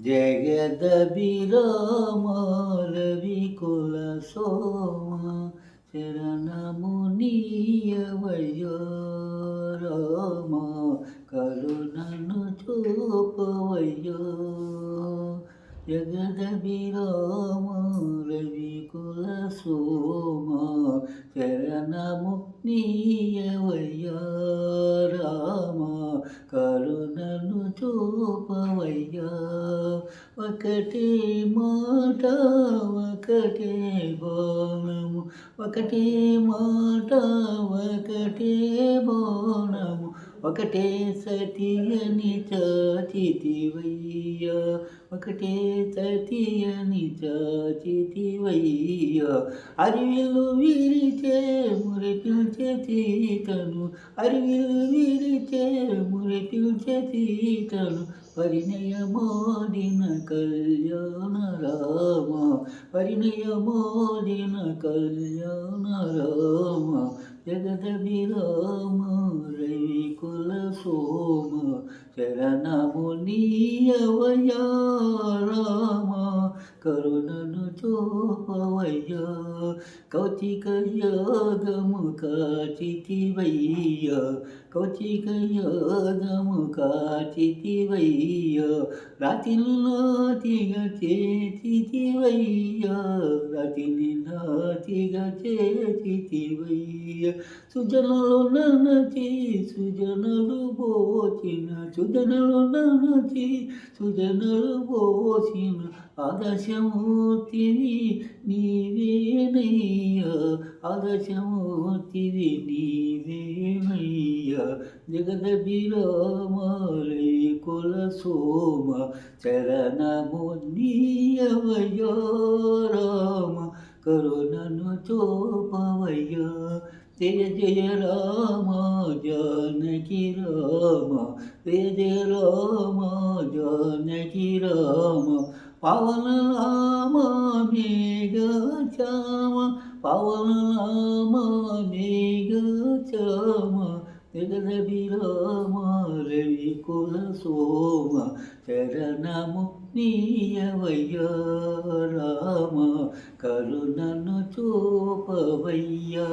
జగదభిరామ కుల సోమ శరణము నీయవయ్యో రామ కరుణను చూపవయ్యో. జగదభిరామ రవికుల సోమ శరణము నీయవయ్యా రామ కరుణను చూపవయ్యో. ఒకటి మాట ఒకటి బోనము. ఒకటి మాట ఒకటి బోనము. ఒకటే సతియని చాచితివయ్యా ఒకటే సతియని చాచితివయ్యా అరివిలు విరిచే మురిపిల్చే తీతను అరివిలు విరిచే మురిపిల్చే తీతను పరిణయమోదిన కళ్యాణ రామ పరిణయమోదిన కళ్యాణ రామ. జగదభిరామ రవి సోమ శరణము నీయవయా రామ కరుణను చూపవయ్యా. కౌచిక యోగము కాచితివయ్యా. కౌచిక యోగము కాచితివయ్యా. రాతిని నాతిగా చేతివయ్యా రాతిని నాతిగా చేతివయ్యా సుజనలు ననచి సుజనలు పోచిన సుజనలు ననచి సుజనలు పోసిన ఆదర్శమూర్తివి నీవేనయ్యా ఆదర్శమూర్తివి నీవేనయ్యా. జగద జగదభిరామాలై కుల సోమ చరణము నీయవయో కరుణను చూపవయ్యా. జయ జయ రామ జానకి రామ జయ జయ రామ జానకి రామ. పవన రామ మేఘ చామ పవన రామ మేఘ చామ జగదభిరామ రవి కుల సోమ చరణము నీయవయ్యా రామ కరుణను చూపవయ్యా.